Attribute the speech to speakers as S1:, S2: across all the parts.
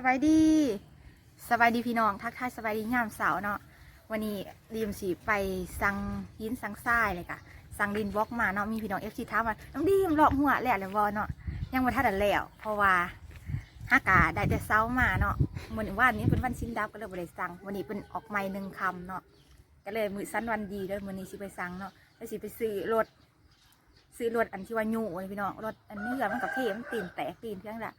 S1: สบายดีสบายดีพี่น้องทักทายสบายดียามเสาร์เนาะวันนี้รีมสีไปสั่งหินสั่งทรายเลยค่ะสั่งดินบล็อกมาเนาะมีพี่น้องเอฟซีถามาน้องดีมเลาะหัวแหล้วเลยบอเนาะยังมาทันได้แล้วเพราะว่าฮากาได้แต่เช้ามาเนาะเหมือนว่านี้เป็นวันสิ้นดับก็เลยบ่ได้สั่งวันนี้เป็นออกไม่หนึ่งคำเนาะก็เลยมือสั้นวันดีเลยวันนี้สิไปสั่งเนาะแล้วสิไปซื้อรถซื้อรถอันที่ว่าหยูพี่น้องรถอันนี้อมันกับเทมันตีนแตกตีนเพียงละ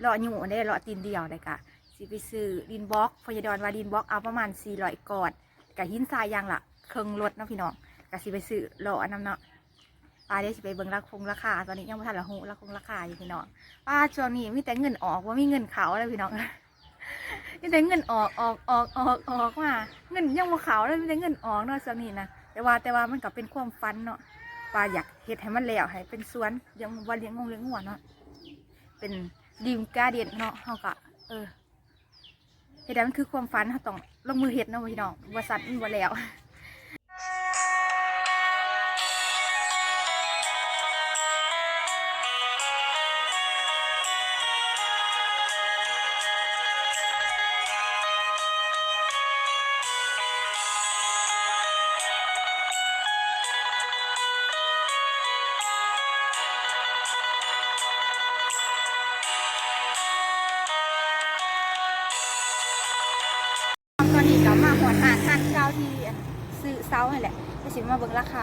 S1: เลาะหยูได้เลาะตีนเดียวเลยกะสิไปซื้อดินบล็อกพยาดอนว่าดินบล็อกเอาประมาณสี่ร้อยกอดกับหินทรายยางละเครื่องรถนะพี่น้องกะสิไปซื้อเลาะอันนั้นเนาะป้าเดี๋ยสิไปเบิ่งราคงราคาตอนนี้ยังไม่ทันละหูราคงราคาอยู่พี่น้องป้าช่วงนี้มีแต่เงินออกว่ามีเงินเขาเลยพี่น้องมีแต่เงินออกออกออกออกออกมาเงินยังว่าเขาเลยมีแต่เงินออกเนาะช่วงนี้นะแต่ว่าแต่ว่ามันก็เป็นความฝันเนาะปลาอยากเฮ็ดให้มันแล้วให้เป็นสวนเลี้ยงว่าเลี้ยงงงเลี้ยงงัวเนาะเป็น ดีมกาเดียนเนาะเฮาก็เออเฮ็ดได้มันคือความฝันเฮาต้องลงมือเฮ็ดเนาะพี่น้องบ่สัตว์มันบ่แล้ว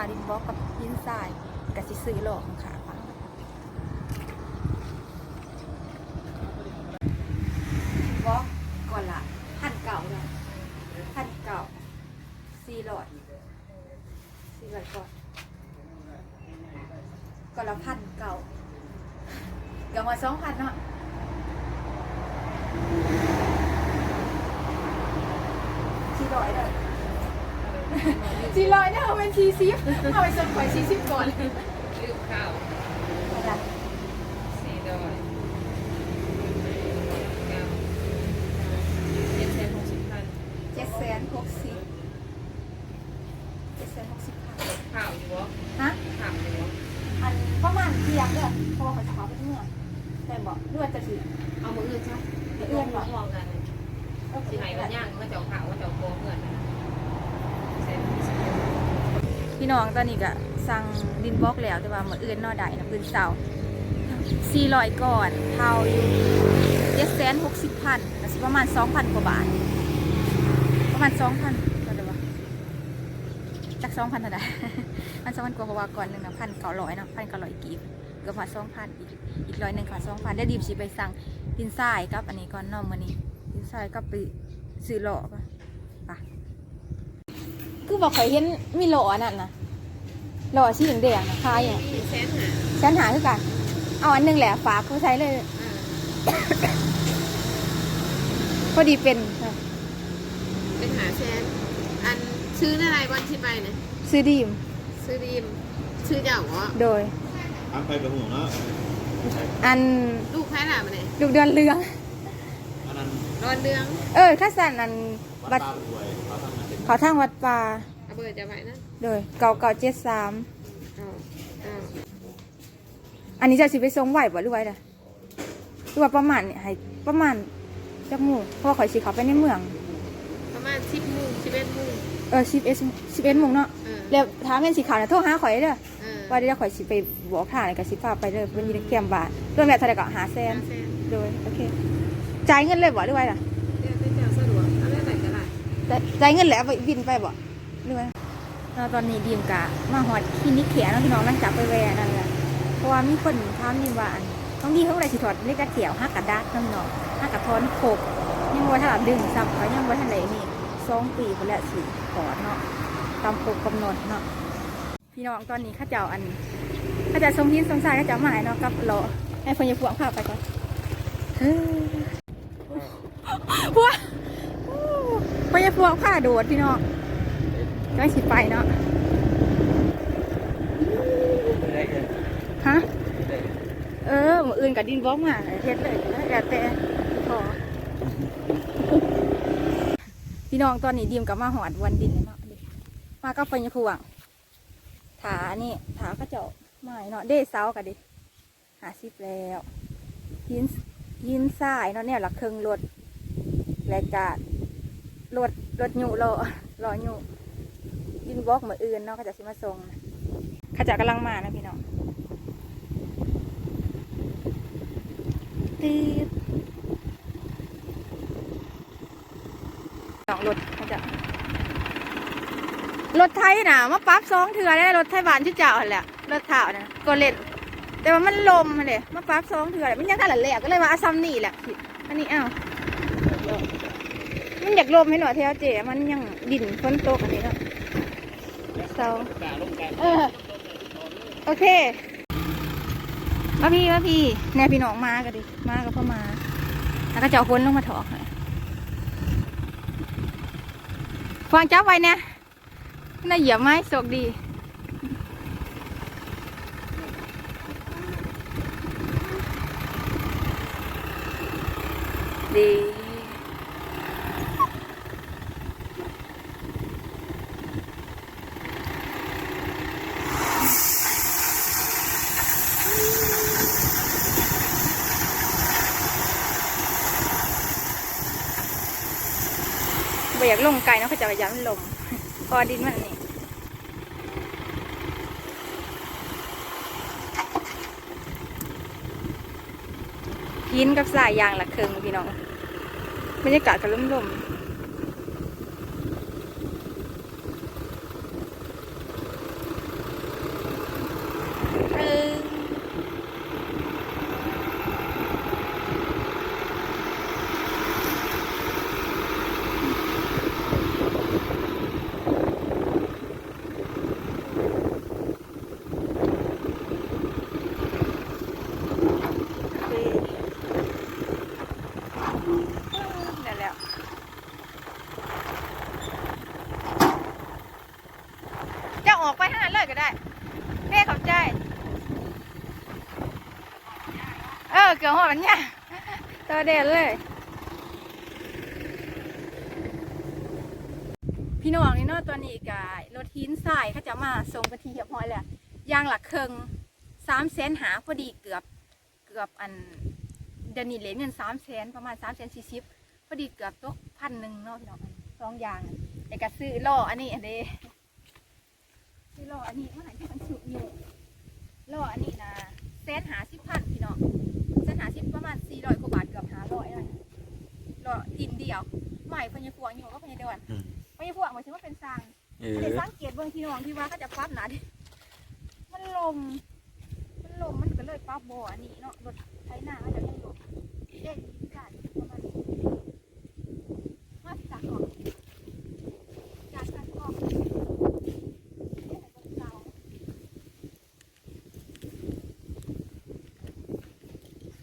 S1: คาดินบล็อกกับดินทรายก็สิซื้อโลของขาฟังบล็อกก่อนละพันเก่าเลยพันเก่าสี่ร้อยสี่ร้อยก่อนก่อนละพันเก่าเกือบมาสองพันเนาะสี่ร้อยเลย สี่ร้อยเนี่ยเอาเป็นสี่สิบเอาไปส่งไปสี่สิบก่อน
S2: ลืมข้าวสี่ดอยเก้าเจ็ดแสนหกสิบพัน
S1: เจ็ดแสนหกสิบเจ็ดแสนหกสิบพัน
S2: ข้าวอยู่วะ
S1: ฮะ
S2: ข้าวอยู่วะ
S1: อันประมาณเทียบเลยเพราะว่าเขาจะขอไปเมื่อแต่บอกเลือดจะถือ
S2: เอามืออื่นใช่
S1: เอื้อน
S2: ม
S1: บอก
S2: องกัน
S1: ก็คื
S2: สิ
S1: อ
S2: ไหนวันย่างก็จะเอาข้าวก็จะเอาโกงเงินแสนยี่สิบ
S1: พี่น้องตอนนี้ก็สั่งดินบล็อกแล้วแต่ว่ามืออื่นนอได้นะพื้นเสาสี่ร้อยก่อนเท่าอยู่เจ็ดแสนหกสิบพันสิประมาณสองพันกว่าบาท ประมาณสองพันก็ได้ปะจากสองพันเท่าไหร่พันสองพันกว่าเพราะว่าก่อนหนึ่งนะพันเก้าร้อยเนาะพันเก้าร้อยกีบเกือบมาสองพันอีกอีกร้อยหนึ่งค่ะสองพันได้ดีมสิไปสั่งดินทรายกับ อันนี้ก่อนนอมวันนี้ดินทรายกับไปซื้อหล่อปะ คือบอกเคยเห็นมีหล่ออันนั่นนะหล่อสีแดงๆนะคายอย่าง
S2: แสนหา
S1: ฉันหาคือกันเอาอันหนึงแหละฝากผู้ใช้เลยพอดีเป็น
S2: เป็นหาแสนอันชื่ออะไรวันที่ไปเนี่ย
S1: ซื้อดีม
S2: ชื่อดีมชื่อเจ้าเหรอ
S1: โดย
S3: ทางไปกับหูเนาะ
S1: อัน
S2: ลูกแพ้หล่ะมาเนี่ย
S1: ลูกเดือนเรือง
S3: อันนั้น
S2: ร้อนเรือง
S1: เออข้าสันอัน
S3: วั
S1: บั
S3: ด
S1: ด
S3: ตาป่วยเขาทำงานเป็น
S1: เขาทางวัดป่า
S2: เอาเบอร์จะไปนะ
S1: โดยเก่าเก่าเจ็ดสาม
S2: เอาเอา
S1: อันนี้จะสิไปส่งไหวบ่หรือไว้ล่ะหรือว่าประมาณเนี่ยให้ประมาณจักหมู่เพราะว่าข่อยสิเขาไปในเมือง
S2: ประมาณสิบโมงสิบเอ็ดโมง
S1: เออสิบเอ็ดสิบเอ็ดโมงเนาะ
S2: เออ
S1: แล้วถามเป็นสีขาวนะโทรหาข่อยเด้อ
S2: เออ
S1: ว่าเดี๋ยวข่อยสิไปบอกทางอะไรกับสิฟ้าไปเด้อเป็นอยีในเกียมบาทรวมแบบเท่าไหร่ก็หาแสน
S2: ห้าแสน
S1: โดยโอเค จ่ายเงินเลยบ่หรือไว้ล่ะ
S2: จ่า
S1: ยเงินแล้วไปบินไปบ่หรือไว้เราตอนนี้ดีมกะมาหอดคลินิกแขนแล้วพี่น้องหลังจากไปแวะนั่นแหละเพราะว่ามีคนถามนี่ว่าอันต้องดีเขาอะไรสิถอดเล็กกระเขียวหักกระดัดน้ำหนองหักกระท้อนโขกยังบ่ทันดึงซ้ำเขายังบ่ทันไหนนี่สองปีไปแล้วสิถอดเนาะตามครบกำหนดเนาะพี่น้องตอนนี้เข้าเจ้าอันเข้าเจ้าทรงหินทรงทรายเข้าเจ้ามาให้เนาะกับรอให้พญาพวงพาไปก่อนเฮ้ยพวง พญาพวงพาโดดพี่น้องก็สิไปเนาะฮะเออมืออื่นกับดินบล็อกมาเฮ็ดเลยแล้วแต่แต่พอพี่น้องตอนนี้ดีมกับมาหอดวันดินเนาะมาก็ไปยพวงถานี่ถาก็เจาะไม้เนาะเด้เสากันดิหาสิบแล้วยินยินสายเนาะเนี่ยหลักเครื่องรถและกะ รถรถหยูรอรอหยูดินบล็อกมืออื่นเนาะเขาจะสิมาส่งนะเขาจะกำลังมานะพี่น้องตีดสองรถเขาจะรถไทยน่ะมาปรั๊บสองเถื่อได้รถไทยบ้านชื่อเจ้าหั่นแหละรถเถ่านะก็เล่น แต่ว่ามันลมมาเลยมาปรั๊บสองเถื่อมันยังกันหละแหลกก็เลยว่าอาซัมนี่แหละผิดอันนี้อ้าว มันอยากลมให้หน่อยเทวเจมันยังดินฝนตกอันนี้เนาะเศร้าเออโอเคมาพี่มาพี่แน่พี่น้องมากันดิมากับพ่อมาแล้วก็จะเอาพ้นลงมาถอกฟังจับไว้เนี่ยน่าเหยียบไหมโชคดีดี บ่ อยากลงไกลเนาะเขาจะพยายามลมพอดินมันนี่ยินกับสายยางละเคืองพี่น้องบรรยากาศก็ลมลมๆ ได้แล้วจะออกไปขนาเลยก็ได้เด้ขอบใจ เออ เกี่ยวหัวมันเนี่ยตัวเด่นเลย พี่น้องนี่เนาะตัวนี้กับรถหินทรายเขาจะมาส่งกันทีเรียบร้อยแล้วยางหลักเคิงสามแสนหาพอดีเกือบเกือบอัน ดยวนี่เหรียญเงินสามแสนประมาณสามแสนสี่สิบพอดีเกือบตกพันหนึ่งเนาะพี่น้องสองอย่างแต่ก็ซื้อล่ออันนี้อันเดซื้อล่ออันนี้เมื่อไหร่ที่มันสุกอยู่ล่ออันนี้นะแสนหาสิบพันพี่น้องแสนหาสิบประมาณสี่ร้อยกว่าบาทเกือบห้าร้อยเลยล่อดินเดียวใหม่พญาพวงอยู่ก็พญาเดวน
S3: อืม
S1: พญาพวงหมายถึงว่าเป็นสร้าง
S3: เอ
S1: ไม่
S3: อ
S1: ได้สังเกตเบื้องที่น้องที่ว่าเขาจะปรั๊บหนาดิมันลมมัน ลมมันก็เลยปรั๊บบ่ออันนี้เนาะรถไถนาเขาจะยังลมเด็กกันประมาณนี้มาสิจากออกจากกันออกเอ๊ะแต่ก็เศร้า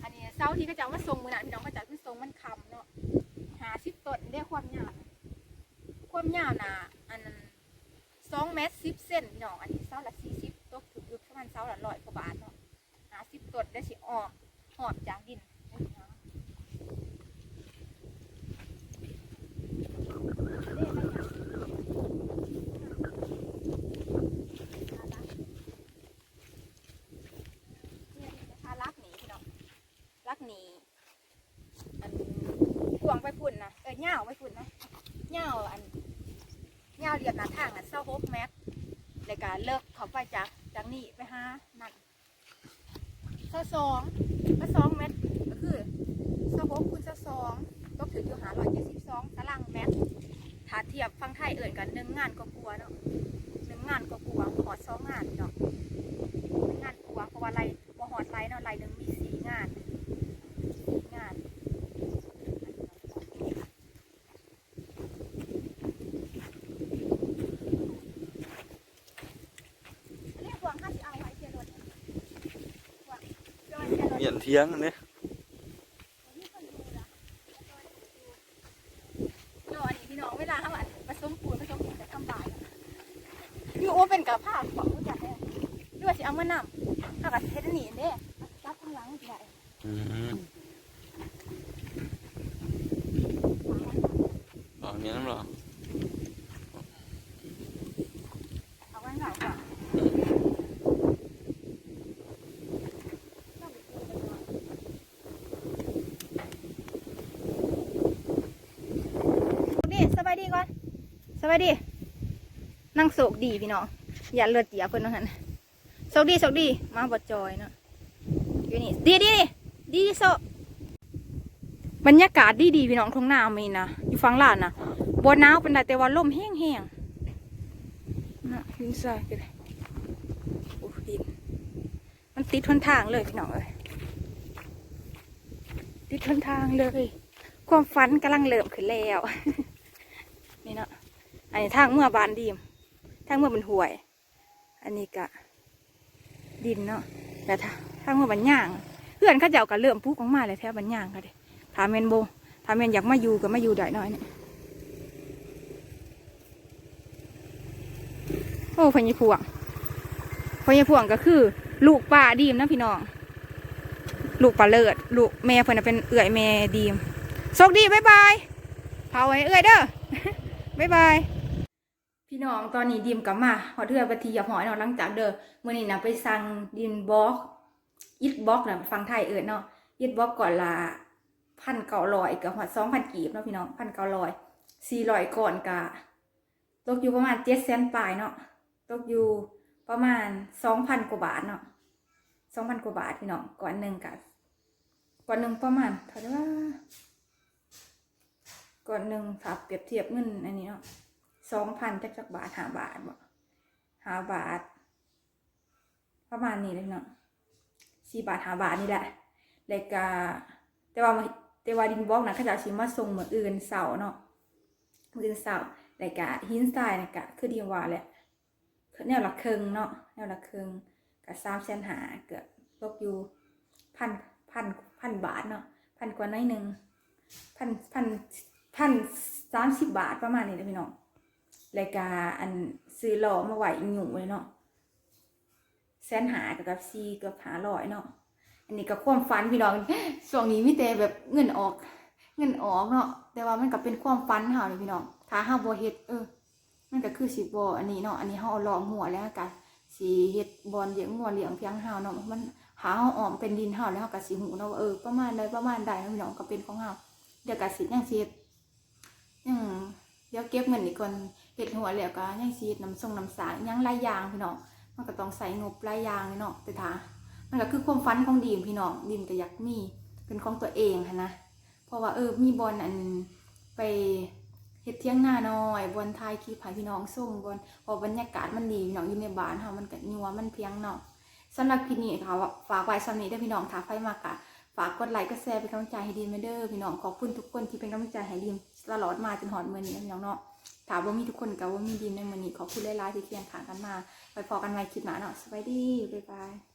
S1: อันนี้เสาที่เขาจะเอามาส่งมือหนาพี่น้องเขาจะขึ้นส่งมันคำเนาะหาสิบต้นได้ความยาวนะความยาวนะอันนั้นสองเมตรสิบเซนพี่น้องอันนี้เสาละสี่สิบตกถึงยุคประมาณเสาละร้อยกว่าบาทเนาะหาสิบต้นได้สิออกหอบจากดินลักหนีพี่น้องลักหนีอันพวง ไปพุ่นนะเออเหง่าไปพุ่นนะเหง่าอันเหง่าเรียบหน้าทางอะเศร้าหกเมตรแล้วก็เลิกเขาไปจากจากนี่ไปหานั่นเศร้าสองก็สองเมตรก็คือเศร้าหกคูณเศร้าสองตกถึงอยู่หาร้อยเจ็ดสิบสองตารางเมตรถ้าเทียบฟังไทยเอื่นกันหนึ่งงานก็กลัวเนาะหนึ่งงานก็กลัวขอสองงานเนาะหนึ่งงานกลัวเพราะว่าไรบ่หอดไรเนาะไรหนึ่งมีสี่งานสี่งาน เรียกวางห้าสิเอาไว้เชียร์รถวางจอยเชียร์รถ
S3: เหยียนเทียงอันนี้
S1: นี่คนดูละจอยพี่น้องเวลาเขาอันผสมปูนผสมปูนจะทำบายอยู่โอเป็นกับผ้าของผู้จัดเนี่ยด้วยสิเอามานำถ้ากับเทดหนีเด้จับข้างหลังสิได้
S3: อืมอ๋อมีน้ำเหรอ
S1: เอาไว้หลังก่อน ดีสบายดีก่อนสบายดี นั่งโศกดีพี่น้องอย่าเลือดเตียเพิ่นว่าหั่นโศกดีโศกดี มาบดจอยเนาะอยู่นี่ดีดีดีโศกบรรยากาศดีดีพี่น้องทุ่งนามีนะอยู่ฝั่งลานนะบ่หนาวเป็นไดแต่ว่าลมแห้งแห้งนะดินทรายกันเลยโอ้ดินมันติดทนทางเลยพี่น้องเอ้ยติดทนทางเลย ความฝันกำลังเริ่มขึ้นแล้ว นี่เนาะอันนี้ทางเมื่อบานดีมทางเมื่อเป็นห่วย อันนี้กะดินเนาะแต่ถ้าทางเมื่อบันย่าง เพื่อนเขาเจ้าก็เริ่มปลูกออกมาเลยแถวบันย่างก็เด้ถามเมนโบถามเมนอยากมาอยู่ก็มาอยู่ได้หน่อยเนี่ยโอ้พญพวงพญพวงก็คือ ลูกป้าดีมนะพี่น้องลูกปลาเลิศลูกแม่เพิ่นนะเป็นเอื่อยแม่ดีมโชคดีบ๊ายบายเผาไว้เอ้ยเด้อ บ๊ายบาย พี่น้องตอนนี้ดิมกลับมาหอเทือปฏิยาหอยเนาะหลังจากเด้อมื่อนี้นะไปสั่งดินบล็อกอิดบล็อกนะฟังไทยเอิญเนาะอิดบล็อกก่อนละพันเก้าร้อยกับหัดสองพันกีบเนาะพี่น้องพันเก้าร้อยสี่ร้อยก่อนกะตกอยู่ประมาณเจ็ดแสนปลายเนาะตกอยู่ประมาณสองพันกว่าบาทเนาะสองพันกว่าบาทพี่น้องก่อนหนึ่งกะก่อนหนึ่งประมาณเท่าไหร่ว่า ก่อนหนึ่งถ้าเปรียบเทียบเงินอันนี้เนาะสองพันจักจักบาทหาบาทบ่หาบาท ประมาณนี้เลยเนาะสี่บาทหาบาทนี่แหละแล้วก็แต่ว่าแต่ว่าดินบล็อกนะเขาจะชิมมาส่งเหมือนอื่นเสาเนาะมืออื่นเสาแล้วก็หินทรายนะกะคือดีว่าแหละแนวละเคิงเนาะแนวละเคิงกับสามแสนหาเกือบตกอยู่พันพันพันบาทเนาะพันกว่าน้อยหนึ่งพันพัน พันสามสิบบาทประมาณนี้นะพี่น้องรายการอันซื้อหล่อมาไหวอีหนูเลยเนาะแสนหากับกับซีกับหาลอยเนาะอันนี้ก็ความฝันพี่น้องช่วงนี้มีแต่แบบเงินออก เงินออกเนาะแต่ว่ามันก็เป็นความฝันเฮาเลยพี่น้องถ้าเฮาบ่เฮ็ดเออ มันก็คือสิบ่อันนี้เนาะอันนี้เฮาเอาล้อหัวแล้วก็สิเฮ็ดบอลเลี้ยงงัวเลี้ยงเพียงเฮาเนาะมันหาเฮาออมเป็นดินเฮาแล้วเฮาก็สิหูเนาะว่าเออประมาณใดประมาณใดเนาะพี่น้องก็เป็นของเฮาเดี๋ยวก็สิยังสิเฮ็ด อืมเดี๋ยวเก็บเงินอีกก่อนเห็ดหัวแล้วก็ยังซีดน้ำทรงน้ำสางยังลายยางพี่น้องมันก็ต้องใส่งบลายยางเลยเนาะแต่ถามันก็คือความฝันของดีมพี่น้องดีมก็อยากมีเป็นของตัวเองหั้นะเพราะว่าเออมีบอลอันไปเฮ็ดเที่ยงหน้าน้อยบอลทายคลิปให้พี่น้องส่งบอลพอบรรยากาศมันดีพี่น้องอยู่ในบ้านเฮามันก็ยัวมันเพียงเนาะสำหรับคลิปนี้ค่ะฝากไว้สำหรับนี้ได้อพี่น้องถ้าใครมากะ ฝากกดไลค์กดแชร์เป็นกำลังใจให้ดีมเด้อพี่น้องขอบคุณทุกคนที่เป็นกำลังใจให้ดีมตลอดมาจนหอดมือนี้พี่น้องเนาะถามว่ามีทุกคนกับว่ามีดีมในมือนี้ขอบคุณหลายๆที่เคียงข้างกันมาไปพอกันไว้คลิปหน้าเนาะสวัสดีบ๊ายบาย